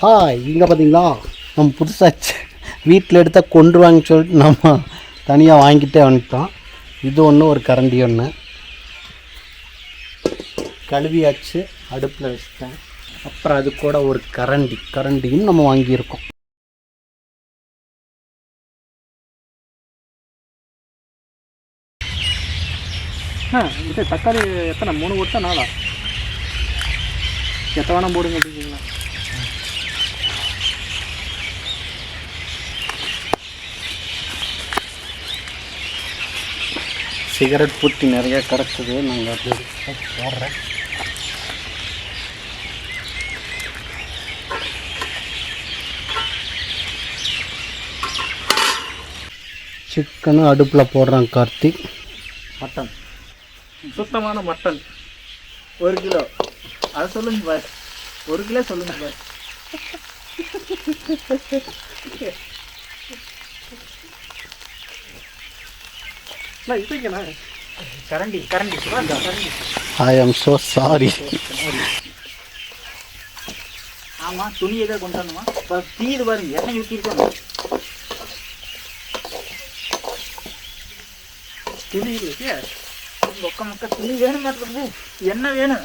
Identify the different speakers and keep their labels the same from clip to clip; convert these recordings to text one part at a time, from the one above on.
Speaker 1: Hi இங்கே பார்த்தீங்களா நம்ம புதுசாக வீட்டில் எடுத்தால் கொண்டு வாங்க சொல்லிட்டு நம்ம தனியாக வாங்கிட்டே வந்துட்டோம். இது ஒன்று ஒரு கரண்டி ஒன்று கழுவியாச்சு அடுப்பில் வச்சுட்டேன். அப்புறம் அது கூட ஒரு கரண்டி கரண்டியும் நம்ம வாங்கியிருக்கோம்.
Speaker 2: ஆ இது தக்காளி எத்தனை? மூணு போட்டா நாளா எத்தனை வேணால் போடுங்க அப்படிங்களா
Speaker 1: சிகரெட் பூட்டி நிறைய கிடக்குது. நாங்கள் அது போடுறேன் சிக்கனும் அடுப்பில் போடுறான் கார்த்திக்
Speaker 2: மட்டன். சுத்தமான மட்டன். ஒரு கிலோ. அதை சொல்லுங்க பார். ஒரு கிலோ சொல்லுங்க பார் இதுக்கண்ணா கரண்டி கரண்டி சுடாதா, கரண்டி
Speaker 1: ஐ ஆம் ஸோ சாரி
Speaker 2: ஆமாம் துணி எதாவது கொண்டு வரணுமா தீது பாருங்க எண்ணெய் ஊற்றிருக்கோம் துணி இருக்கு மொக்க மொக்க துணி வேணும் மாட்டேங்குது எண்ணெய் வேணும்.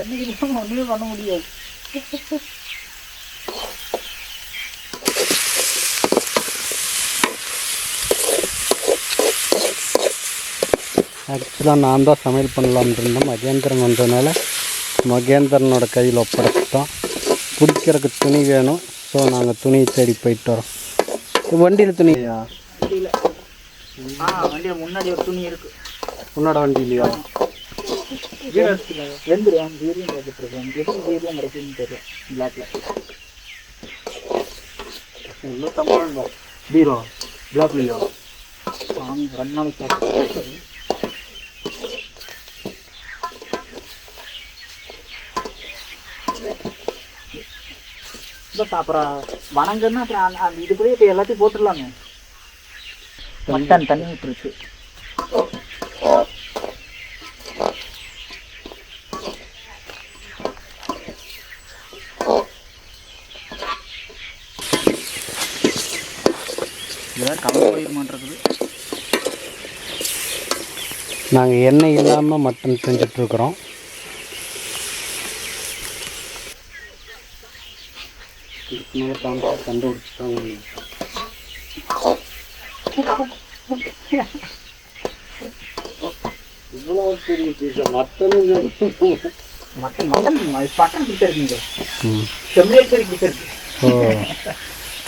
Speaker 2: எண்ணெய் இல்லாமல் ஒன்றுமே பண்ண முடியாது.
Speaker 1: ஆக்சுவலாக நான் தான் சமையல் பண்ணலாம்னு இருந்தேன். மகேந்திரன் வந்ததுனால மகேந்திரனோட கையில் ஒப்படைச்சிட்டோம். பிடிக்கிறதுக்கு துணி வேணும். ஸோ நாங்கள் துணியை தேடி போயிட்டு வரோம். வண்டியில் துணியா
Speaker 2: வண்டியில் முன்னாடி ஒரு துணி இருக்கு.
Speaker 1: உன்னோட
Speaker 2: தெரியும் பிளாக்ல
Speaker 1: பீரோ பிளாக்லையோ
Speaker 2: ரெண்டு நாளைக்கு பட் அப்புறம் வணங்கன்னா அப்புறம் அந்த- இப்போ எல்லாத்தையும் போட்டுடலாமே. மட்டன் தண்ணி விட்டுருச்சு
Speaker 1: நாங்கள் எண்ணெய் இல்லாமல் மட்டன் செஞ்சிட்ருக்குறோம் கண்டுபிடிச்சிட்டாங்க இவ்வளோ பெரிய பீஸா மட்டனும்
Speaker 2: மட்டன் இருக்குங்க. கறி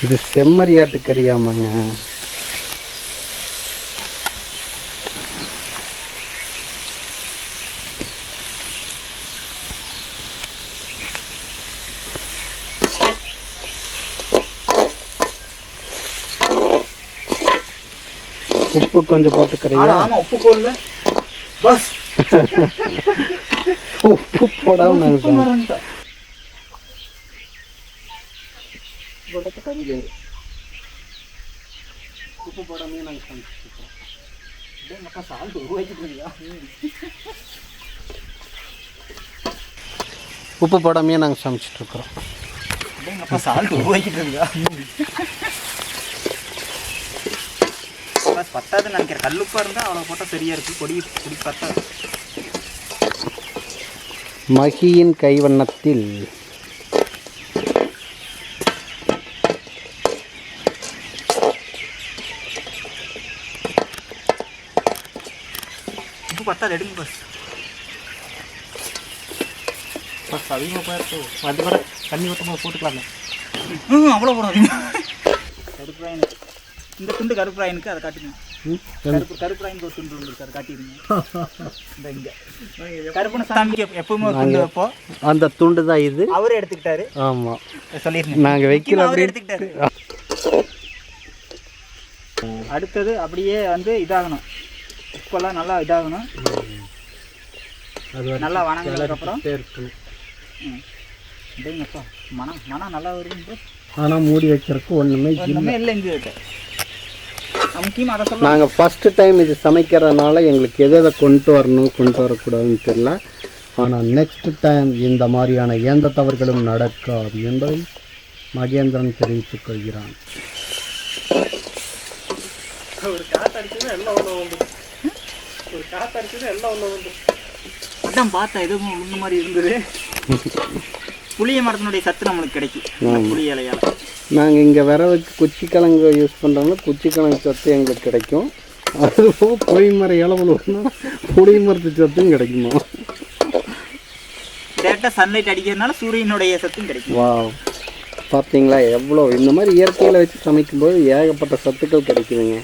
Speaker 1: இது செம்மறியாட்டு கறியாமாங்க உப்பு கொஞ்சம்
Speaker 2: ஆமா உப்பு போடல. பஸ்.
Speaker 1: உப்பு போடாம நாங்கள்
Speaker 2: உப்பு
Speaker 1: போடாமே நாங்கள் சமைச்சிருக்கோம்
Speaker 2: டேய் மக்கா சால்ட் உருவாக்கிட்டு இருக்கியா
Speaker 1: உப்பு போடாமையே நாங்கள் சமைச்சிட்ருக்குறோம்
Speaker 2: டேய் மக்கா சால்ட் உருவாக்கிட்டு இருக்கியா பத்தாது நினைக்கிறேன். கல்லுப்பா இருந்தா அவ்வளவு போட்டா சரியா இருக்கு. கொடி கொடி பத்தாது
Speaker 1: மகியின் கைவண்ணத்தில்
Speaker 2: உப்பு பத்தாது எடுங்க பஸ் பஸ் அதிகமாக போயிருக்கு அது வர தண்ணி ஊற்றமாக போட்டுக்கலாமே. ம் அவ்வளோ போடாதீங்க. கருப்புராயன் இந்த துண்டு கருப்புராயனுக்கு அதை காட்டுங்க கருப்பு கருப்புராயனுக்கு ஒரு துண்டு இருக்கு அதை காட்டிடுங்க. இந்த இங்கே. கருப்பன சாமிக்கு எப்ப- எப்பவுமே ஒரு துண்டு வைப்போம்.
Speaker 1: அந்த துண்டு தான் இது.
Speaker 2: அவரே எடுத்துக்கிட்டாரு.
Speaker 1: ஆமாம்
Speaker 2: சொல்லிருங்க
Speaker 1: நாங்கள் வைக்கல
Speaker 2: அவரே எடுத்துக்கிட்டாரு. அடுத்தது அப்படியே வந்து இதாகணும். உப்பெல்லாம் நல்லா இதாகணும்.
Speaker 1: அது
Speaker 2: நல்லா வணங்கினதுக்கப்புறம்
Speaker 1: இருக்கணும்.
Speaker 2: ம். டேங்கப்பா மனம் மனம் நல்லா வருது.
Speaker 1: ஆனால் மூடி வைக்கிறதுக்கு ஒன்றுமே
Speaker 2: ஒன்றுமே இல்லை இங்கே கிட்ட முக்கியமாக அதை சொல்ல
Speaker 1: நாங்கள் ஃபஸ்ட்டு டைம் இது சமைக்கிறதுனால எங்களுக்கு எதை எதை கொண்டு வரணும் கொண்டு வரக்கூடாதுன்னு தெரியல. ஆனால் நெக்ஸ்ட் டைம் இந்த மாதிரியான எந்த தவறுகளும் நடக்காது என்பதை மகேந்திரன் தெரிவித்துக் கொள்கிறான்.
Speaker 2: ஒரு எல்லாம் எல்லாம் அதான் பார்த்தேன் எதுவும் உள்ள மாதிரி இருந்தது. புளிய மரத்தினுடைய சத்து நம்மளுக்கு கிடைக்கும். இந்த புளி இலையால.
Speaker 1: நாங்கள் இங்கே விரவுக்கு குச்சிக்கிழங்கு யூஸ் பண்ணுறோம்னா குச்சிக்கிழங்கு சத்து எங்களுக்கு கிடைக்கும். அது போக புளி மரம் இளவலுனா புளி மரத்து சத்தும் கிடைக்குமா?
Speaker 2: டேரெக்டாக சன்லைட் அடிக்கிறதுனால சூரியனுடைய சத்தும் கிடைக்கும்.
Speaker 1: வா பார்த்தீங்களா எவ்வளோ இந்த மாதிரி இயற்கையில் வச்சு சமைக்கும்போது ஏகப்பட்ட சத்துக்கள் கிடைக்குதுங்க.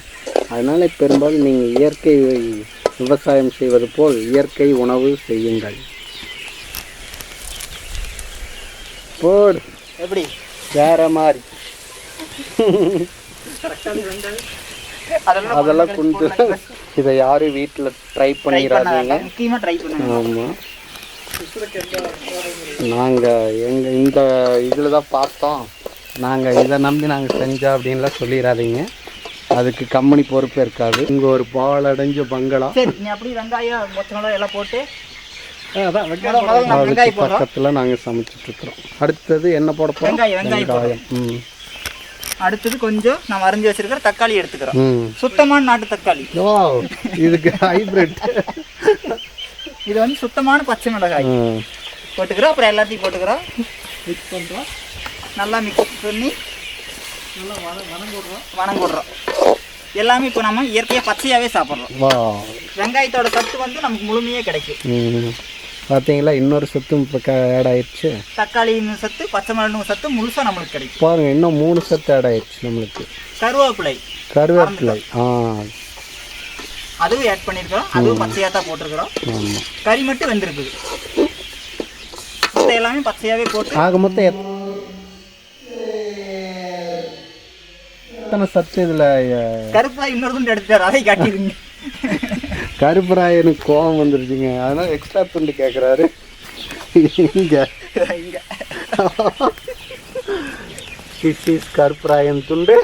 Speaker 1: அதனால் பெரும்பாலும் நீங்கள் இயற்கை விவசாயம் செய்வது போல் இயற்கை உணவு செய்யுங்கள். போடு.
Speaker 2: எப்படி?
Speaker 1: வேற மாதிரி.
Speaker 2: அதெல்லாம்
Speaker 1: கொண்டு. இதை யாரும் வீட்டில் ட்ரை பண்ணிடாதீங்க ஆமாம் நாங்கள் எங்கள் இந்த இதில் தான் பார்த்தோம். நாங்கள் இதை நம்பி நாங்கள் செஞ்சோம் அப்படின்லாம் சொல்லிடாதீங்க அதுக்கு கம்பெனி பொறுப்பு இருக்காது. இங்கே ஒரு பாலடைஞ்ச பங்களா.
Speaker 2: சரி நீ அப்படி வெங்காயம் மொத்த மிளகாய் எல்லாம் போட்டு
Speaker 1: அதுக்கு பக்கத்தில் நாங்கள் சமைச்சிட்ருக்குறோம். அடுத்தது என்ன போட போகிறோம்
Speaker 2: வெங்காயம்
Speaker 1: ம்.
Speaker 2: அடுத்தது கொஞ்சம் நம்ம அரிஞ்சு வச்சிருக்கிற தக்காளி எடுத்துக்கிறோம். சுத்தமான நாட்டு தக்காளி.
Speaker 1: இதுக்கு ஹைப்ரிட்
Speaker 2: இது வந்து சுத்தமான பச்சை மிளகாய். போட்டுக்கிறோம் அப்புறம் எல்லாத்தையும் போட்டுக்கிறோம். மிக்ஸ் பண்ணுறோம் நல்லா மிக்ஸ் பண்ணி நல்லா வணங்குடுறோம் வணங்குடுறோம் எல்லாமே இப்போ நம்ம இயற்கையாக பச்சையாகவே சாப்பிட்றோம். வெங்காயத்தோட சத்து வந்து நமக்கு முழுமையே கிடைக்கும்.
Speaker 1: பார்த்தீங்களா இன்னொரு சத்தும் இப்போ ஆட் ஆயிடுச்சு.
Speaker 2: தக்காளியின் சத்து பச்சை மிளகாய் சத்து முழுசாக நம்மளுக்கு கிடைக்கும்.
Speaker 1: பாருங்க இன்னும் மூணு சத்து ஆட் ஆயிடுச்சு நம்மளுக்கு.
Speaker 2: கருவேப்பிலை.
Speaker 1: கருவேப்பிலை. ஆ.
Speaker 2: அதுவும் ஆட் பண்ணியிருக்கிறோம் அதுவும் பச்சையாக தான் போட்டிருக்கிறோம்.
Speaker 1: ஆமாம்
Speaker 2: கறி மட்டும் வெந்திருக்குது. மத்த எல்லாமே பச்சையாகவே போட்டு.
Speaker 1: ஆக மொத்தம் எத்- எத்தனை சத்து இதில்
Speaker 2: கருப்பா இன்னொரு துண்டு எடுத்துட்டார் அதை காட்டிடுங்க.
Speaker 1: கருப்பராயனுக்கு கோவம் வந்துருச்சுங்க. அதனால் எக்ஸ்ட்ரா துண்டு கேட்குறாரு இங்கே. திஸ் இஸ் கருப்பராயன் துண்டு.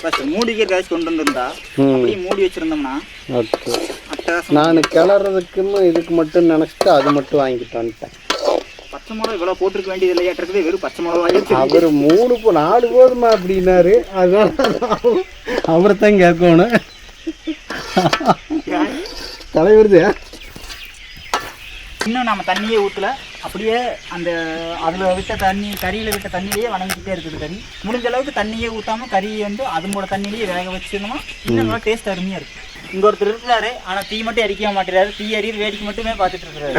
Speaker 2: ஃபர்ஸ்ட் மூடி வைக்கிற காய்ச்சி கொண்டு வந்திருந்தா அப்படியே மூடி வச்சிருந்தோம்னா
Speaker 1: ஓகே நான் கிளறதுக்குன்னு இதுக்கு மட்டும் நினச்சிட்டு அது மட்டும் வாங்கிட்டு வந்துட்டேன்.
Speaker 2: பச்சை மிளகா இவ்வளோ போட்டிருக்க வேண்டியது இல்லையாட்டிருக்குது வெறும் பச்சை மிளகாயே
Speaker 1: அவர் மூணு போ நாலு போதுமா அப்படின்னாரு. அதனால அவரை தான் கேட்கணும். தலைவருது
Speaker 2: இன்னும் நம்ம தண்ணியே ஊற்றல அப்படியே அந்த அதில் விட்ட தண்ணி கறியில் விட்ட தண்ணியிலேயே வணங்கிக்கிட்டே இருக்குது கறி. முடிஞ்ச அளவுக்கு தண்ணியே ஊற்றாம கறியை வந்து அதனோட தண்ணியிலேயே வேக வச்சிருந்தோமா இன்னும் நல்லா டேஸ்ட் அருமையாக இருக்கு. இங்கே ஒருத்தர் இருக்கிறாரு ஆனால் தீ மட்டும் அடிக்க மாட்டேறாரு. தீ எறியது வேடிக்கை மட்டுமே பார்த்துட்டு இருக்கிறாரு.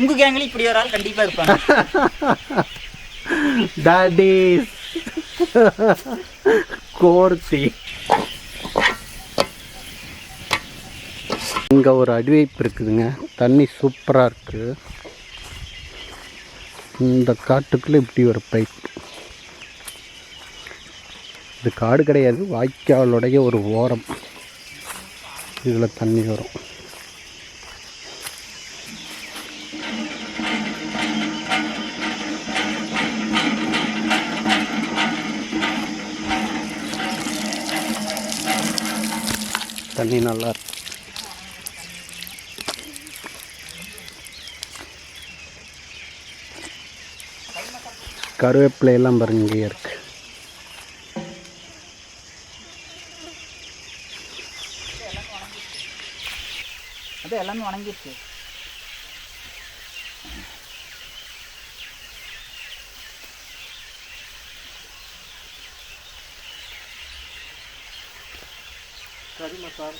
Speaker 2: உங்க கேங்கில் இப்படி ஒரு ஆள் கண்டிப்பாக இருப்பாங்க.
Speaker 1: டாடிஸ் கோர்த்தி. இங்கே ஒரு அடிவைப்பு இருக்குதுங்க. தண்ணி சூப்பராக இருக்குது இந்த காட்டுக்குள்ளே இப்படி ஒரு பைப் இது காடு கிடையாது வாய்க்காலுடைய ஒரு ஓரம். இதில் தண்ணி வரும். தண்ணி நல்லா இருக்கு. கருவேப்பிலை எல்லாம் பாருங்க இங்கே இருக்கு.
Speaker 2: அது எல்லாமே வணங்கிடுச்சு
Speaker 1: கறி மசால்.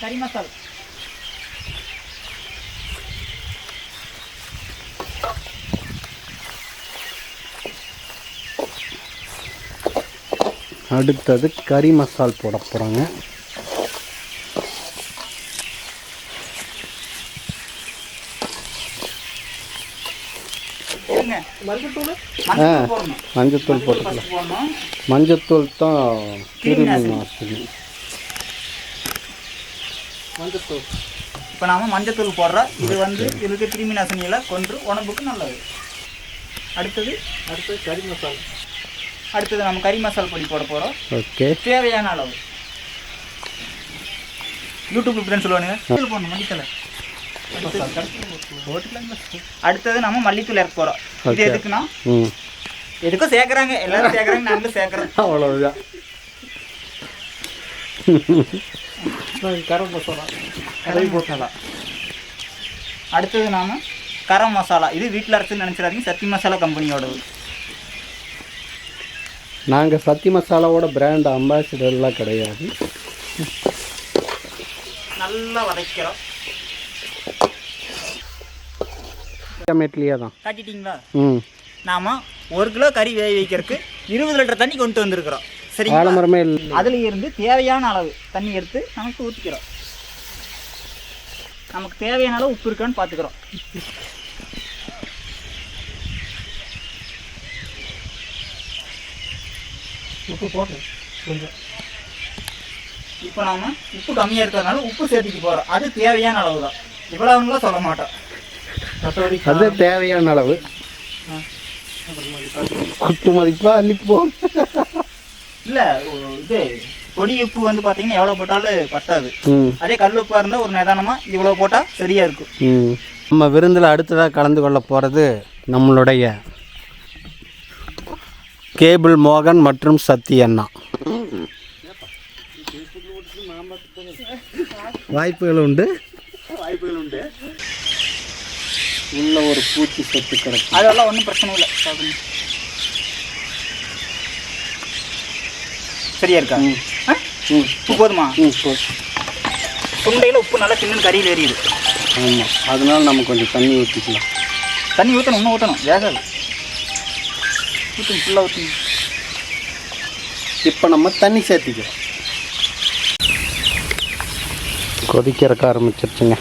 Speaker 2: கறி மசால்.
Speaker 1: அடுத்தது கறி மசால் போட போகிறாங்க ஆ மஞ்சத்தூள் போட்டுக்கலாம். மஞ்சத்தூள் தான் கிருமி
Speaker 2: நாசினி.
Speaker 1: மஞ்சத்தூள்.
Speaker 2: இப்போ நாம மஞ்சத்தூள் போடுறோம். இது வந்து இதுக்கு கிருமி நாசினிகளை கொன்று உடம்புக்கு நல்லது. அடுத்தது? அடுத்தது கறி மசாலா. அடுத்தது நம்ம கறி மசாலா பொடி போட போகிறோம்
Speaker 1: ஓகே.
Speaker 2: தேவையான அளவு. யூடியூப் இப்படின்னு சொல்லுவானுங்க. போடணும் மல்லித்தலை அடுத்தது நம்ம மல்லித்தூள் இறக்க போகிறோம் இது எதுக்குன்னா? எதுக்கும் சேர்க்குறாங்க. எல்லாரும் சேர்க்குறாங்க நாங்களும் சேர்க்குறோம்.
Speaker 1: அவ்வளவுதான்.
Speaker 2: கரம் மசாலா. கரம் மசாலா. அடுத்தது நாம கரம் மசாலா. இது வீட்டில் அரைச்சு நினச்சிடாதீங்க சக்தி மசாலா கம்பெனியோடது.
Speaker 1: நாங்கள் சத்தி மசாலாவோட பிராண்ட் அம்பாசிடர்லாம் கிடையாது.
Speaker 2: நல்லா வதக்கிறோம்.
Speaker 1: டொமேட்லியே தான்.
Speaker 2: காட்டிட்டீங்களா?
Speaker 1: ம்.
Speaker 2: நாம ஒரு கிலோ கறி வேக வைக்கிறதுக்கு இருபது லிட்டர் தண்ணி கொண்டு வந்திருக்கிறோம். சரிங்களா?
Speaker 1: ஆலமரமே இல்லை.
Speaker 2: அதுல இருந்து தேவையான அளவு தண்ணி எடுத்து நமக்கு ஊற்றிக்கிறோம் நமக்கு தேவையான அளவு உப்பு இருக்கான்னு பார்த்துக்கிறோம்
Speaker 3: உப்பு போட்டேன். கொஞ்சம்.
Speaker 2: இப்போ நாம உப்பு கம்மியாக இருக்கிறதுனால உப்பு சேர்த்துக்கு போகிறோம் அது தேவையான அளவு தான் இவ்வளவுலாம் சொல்ல மாட்டோம்.
Speaker 1: அது தேவையான அளவு. குத்து மதிப்பா அள்ளிப்போ
Speaker 2: இல்லை இது பொடி உப்பு வந்து பார்த்தீங்கன்னா எவ்வளோ போட்டாலும் பத்தாது. அதே கல் உப்பாக இருந்தால் ஒரு நிதானமாக இவ்வளோ போட்டால் சரியாக இருக்கும்.
Speaker 1: ம். நம்ம விருந்தில் அடுத்ததாக கலந்து கொள்ள போகிறது நம்மளுடைய கேபிள் மோகன் மற்றும் சத்தி அண்ணா. வாய்ப்புகள் உண்டு
Speaker 2: வாய்ப்புகள் உண்டு
Speaker 1: உள்ள ஒரு பூச்சி சொத்து கிடக்கு.
Speaker 2: அதெல்லாம் ஒன்றும் பிரச்சனை இல்லை. சரியா இருக்கா? ஆ?
Speaker 1: ம்.
Speaker 2: உப்பு போதுமா? சுண்டையில் உப்பு நல்லா சின்ன கறியில் எரியுது.
Speaker 1: ஆமாம் அதனால நம்ம கொஞ்சம் தண்ணி ஊற்றிக்கலாம்
Speaker 2: தண்ணி ஊற்றணும் இன்னும் ஊற்றணும் வேகாது. ஊற்றணும் ஃபுல்லாக ஊற்றணும்
Speaker 1: இப்போ நம்ம தண்ணி சேர்த்திக்கிறோம். கொதிக்கிறக்க ஆரம்பிச்சிருச்சுங்க.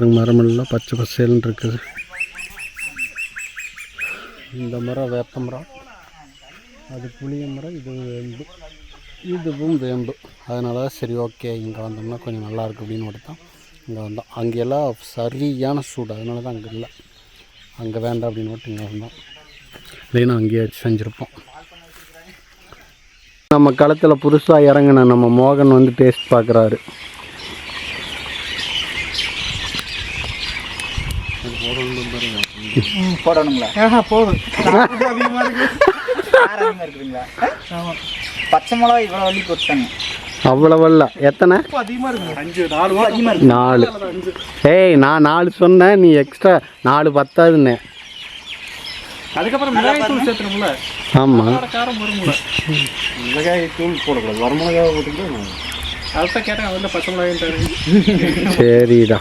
Speaker 1: பாருங்க மரமெல்லாம் பச்சை பசேல்னு இருக்குது. இந்த மரம் வேப்ப மரம். அது புளிய மரம் இது வேம்பு. இதுவும் வேம்பு. அதனால தான் சரி ஓகே இங்கே வந்தோம்னா கொஞ்சம் நல்லாயிருக்கு அப்படின்னு மட்டும் தான் இங்கே வந்தோம். அங்கெல்லாம் சரியான சூடு அதனால தான் அங்கே இல்லை. அங்கே வேண்டாம் அப்படின்னு மட்டும் இங்கே வந்தோம். இல்லைன்னா அங்கேயே செஞ்சுருப்போம். நம்ம களத்தில் புதுசாக இறங்கின நம்ம மோகன் வந்து டேஸ்ட் பார்க்குறாரு
Speaker 2: போடணுங்களா
Speaker 3: ஆஹா போதும்.
Speaker 2: அதிகமாக இருக்கு அதிகமாக இருக்குதுங்களா பச்சை மிளகா இவ்வளோ வள்ளி போட்டாங்க
Speaker 1: அவ்வளவல்ல. எத்தனை?
Speaker 3: நாலு
Speaker 1: ஏய் நான் நாலு சொன்னேன் நீ எக்ஸ்ட்ரா நாலு பத்தாதுன்னு.
Speaker 3: அதுக்கப்புறம் சேர்த்துணும்ல
Speaker 1: ஆமாம்
Speaker 3: கார காரம் வரும்ல.
Speaker 1: மிளகாய் தூள் போடக்கூடாது. வரமிளகாய் போட்டுட்டு
Speaker 3: அதுதான் கேட்டேன் அதில் பச்சை மிளகாய்
Speaker 1: சரிடா.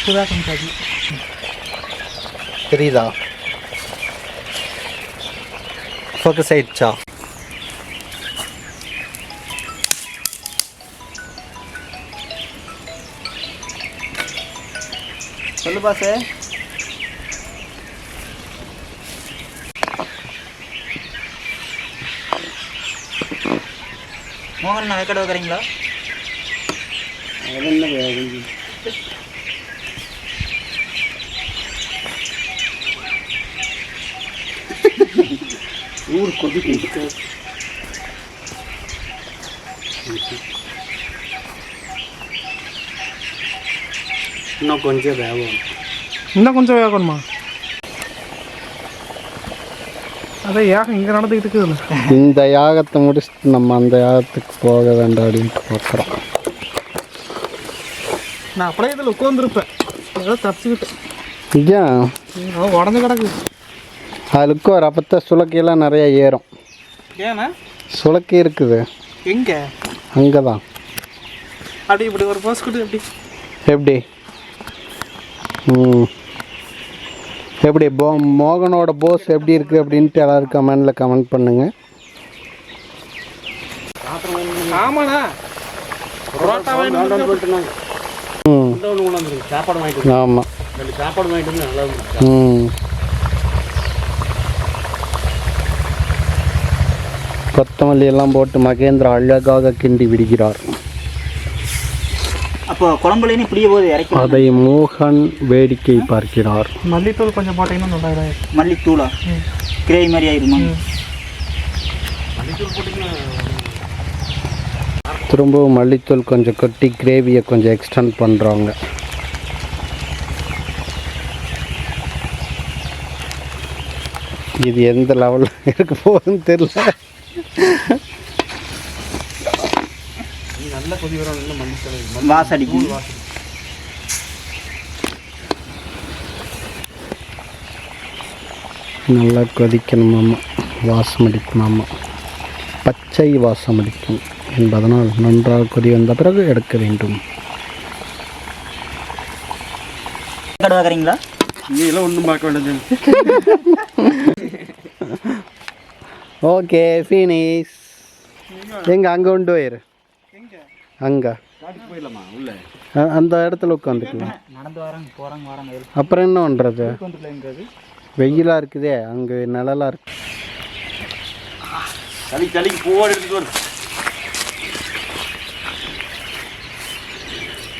Speaker 3: உப்பு தான் கொஞ்சம் அதிகம்
Speaker 1: தெரியுதா? ஃபோக்கஸ் ஆயிடுச்சா?
Speaker 2: சொல்லு பாசு. மோகன் நான் வேக்கடை வைக்கிறீங்களா?
Speaker 1: ஊர் கொதிக்கு இன்னும் கொஞ்சம் வேகும்
Speaker 3: இன்னும் கொஞ்சம் வேகணுமா? அதான் ஏகம் இங்கே நடந்துக்கிட்டு இருக்குதுல்ல
Speaker 1: இந்த யாகத்தை முடிச்சுட்டு நம்ம அந்த யாகத்துக்கு போக வேண்டாம் அப்படின்ட்டு பார்க்குறோம்.
Speaker 3: நான் அப்படியே இதில் உட்காந்துருப்பேன் ஏதோ தப்பிச்சுக்கிட்டேன்.
Speaker 1: ஏன்?
Speaker 3: உடஞ்சு கிடக்கு.
Speaker 1: அதுக்கு ஒரு அப்பத்த சுளக்கையெல்லாம் நிறைய ஏறும்.
Speaker 3: ஏண்ணா
Speaker 1: சுளக்கி இருக்குது.
Speaker 3: எங்கே?
Speaker 1: அங்கே தான்
Speaker 3: அப்படி இப்படி ஒரு போஸ் கொடு அப்படி
Speaker 1: எப்படி? ம். எப்படி போ மோகனோட போஸ் எப்படி இருக்குது அப்படின்ட்டு எல்லாரும் கமெண்டில் கமெண்ட் பண்ணுங்கள்
Speaker 3: ஆமாண்ணா.
Speaker 1: ம்.
Speaker 3: சாப்பாடு வாங்கிட்டு
Speaker 1: ஆமாம்
Speaker 3: சாப்பாடு வாங்கிட்டு நல்லா இருந்துச்சு.
Speaker 1: ம். கொத்தமல்லி எல்லாம் போட்டு மகேந்திரா அழகாக கிண்டி விடுகிறார்.
Speaker 2: அப்போ குழம்புலேன்னு இப்படியே போது இறக்கி
Speaker 1: அதை மோகன் வேடிக்கை பார்க்கிறார்.
Speaker 3: மல்லித்தூள் கொஞ்சம் போட்டிங்கன்னா நல்லா இதாக
Speaker 2: மல்லித்தூளா கிரேவி மாதிரி ஆயிருமா?
Speaker 1: திரும்பவும் மல்லித்தூள் கொஞ்சம் கொட்டி கிரேவியை கொஞ்சம் எக்ஸ்டெண்ட் பண்ணுறாங்க இது எந்த லெவலில் இருக்க போகுதுன்னு தெரியல.
Speaker 3: நல்ல கொதி வரும் நல்ல மல்லித்தலை
Speaker 2: வாசடிக்கும்
Speaker 1: நல்லா கொதிக்கணுமாமா வாசம் அடிக்குமாமா பச்சை வாசம் அடிக்கும் என்பதனால் நன்றாக கொதி வந்த பிறகு எடுக்க வேண்டும்.
Speaker 2: கடை வைக்கிறீங்களா
Speaker 3: நீ எல்லாம் ஒன்றும் பார்க்க வேண்டாம்
Speaker 1: ஓகே ஃபீனிஸ் எங்க அங்கே கொண்டு போயிரு. அங்கே.
Speaker 3: காட்டுக்கு போயிடலாமா? உள்ள.
Speaker 1: அந்த இடத்துல உட்காந்துக்கலாம் அப்புறம் என்ன பண்ணுறது வெயிலாக இருக்குதே அங்கே நிழலாக இருக்கு.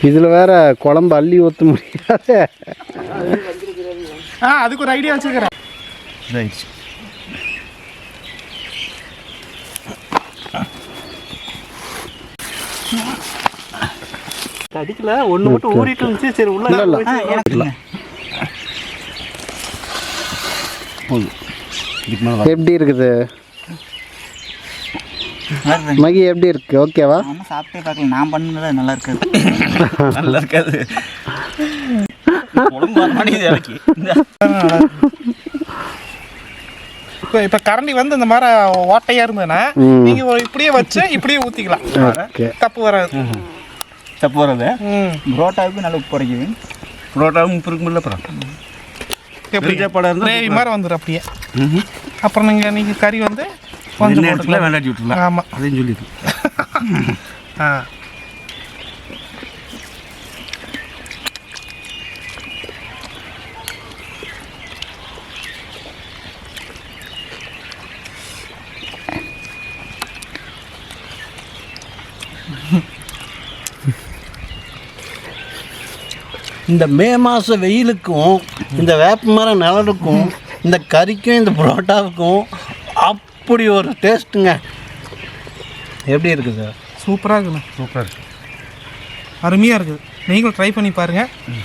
Speaker 1: இதில் வேற குழம்பு அள்ளி ஊற்ற முடியாது.
Speaker 3: ஆ அதுக்கு ஒரு ஐடியா வச்சுக்கிறேன் அடிக்கல. ஒன்று மட்டும் ஊறிட்டு இருந்துச்சு. சரி உள்ள
Speaker 1: இல்லை இல்லை. எப்படி இருக்குது? மகி எப்படி இருக்கு? ஓகேவா
Speaker 2: நம்ம சாப்பிட்டே பார்க்கல. நான் பண்ணது நல்லா இருக்காது நல்லா இருக்காது
Speaker 3: இப்போ இப்போ கரண்டி வந்து இந்த மாதிரி ஓட்டையா இருந்ததுன்னா
Speaker 1: ம்.
Speaker 3: நீங்க ஒரு இப்படியே வச்சு இப்படியே ஊத்திக்கலாம்.
Speaker 1: ஓகே
Speaker 3: தப்பு வராது. ம்.
Speaker 2: புரோட்டாவுக்கு நல்ல உப்பு குறைக்குது
Speaker 3: புரோட்டாவும் உப்பு இருக்குமில்ல அப்புறம். எப்படி?
Speaker 2: இருந்தால்
Speaker 3: கிரேவி மாதிரி வந்துடும் அப்படியே. அப்புறம் நீங்க நீங்க கறி வந்து கொஞ்சம்
Speaker 2: வேண்டாட்டி விட்டுலாம்
Speaker 3: ஆமா.
Speaker 2: அதையும் சொல்லிடு
Speaker 3: ஆ.
Speaker 4: இந்த மே மாத வெயிலுக்கும் இந்த வேப்ப மரம் நிழலுக்கும் இந்த கறிக்கும் இந்த புரோட்டாவுக்கும் அப்படி ஒரு டேஸ்ட்டுங்க எப்படி இருக்குது
Speaker 3: சூப்பராக இருக்குண்ணா. சூப்பராக இருக்கு. அருமையாக இருக்குது நீங்களும் ட்ரை பண்ணி பாருங்க.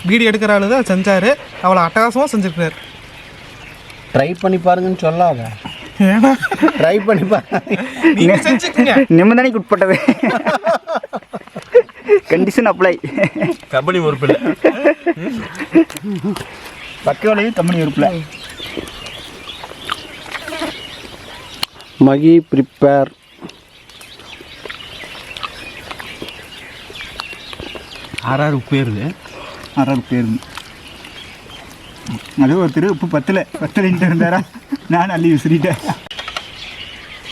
Speaker 3: வீடியோ எடுக்கிற ஆளு தான் செஞ்சாரு. அவ்வளோ அட்டகாசமாக செஞ்சுருக்காரு.
Speaker 4: ட்ரை பண்ணி பாருங்கன்னு சொல்லாத. ட்ரை பண்ணி பாருங்க.
Speaker 3: நீங்க செஞ்சுக்கங்க.
Speaker 2: நிம்மதானிக்கு உட்பட்டது. கண்டிஷன் அப்ளை
Speaker 3: கம்பெனி பொறுப்பு இல்லை
Speaker 2: பக்க விளைவு கம்பெனி உறுப்பில்
Speaker 1: மகி ப்ரிப்பேர்
Speaker 2: ஆறாறு உப்பு ஏறுது. ஆறாறு உப்பு ஏறுது. அது ஒருத்தர் உப்பு பத்தில். பத்தலைன்ட்டு இருந்தாரா? நான் அள்ளி விசிறிட்டேன்.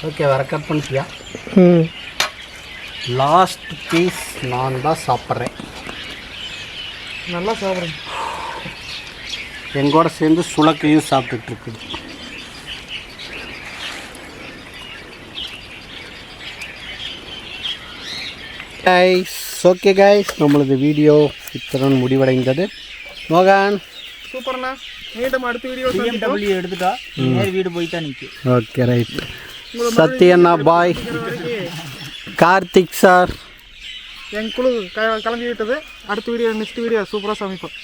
Speaker 4: ஓகே வர கட் பண்ணிட்டியா? லாஸ்ட் பீஸ் நான் தான் சாப்பிட்றேன்.
Speaker 3: நல்லா சாப்பிடுங்க.
Speaker 4: எங்கூட சேர்ந்து சுளக்கையும் சாப்பிட்டுட்டு இருக்குது கைஸ் ஓகே கைஸ் நம்மளது வீடியோ இத்துடன் முடிவடைந்தது. மோகன்.
Speaker 3: சூப்பர்ண்ணா. மீண்டும் அடுத்த வீடியோ
Speaker 2: பிஎம்டபிள்யூ எடுத்துட்டா வீடு போய் தான் நிற்கும்
Speaker 1: ஓகே ரைட் சத்யண்ணா பாய் கார்த்திக் சார்.
Speaker 3: என் குழு க கிளம்பி விட்டது அடுத்த வீடியோ நெக்ஸ்ட் வீடியோ. சூப்பராக சமைப்போம்.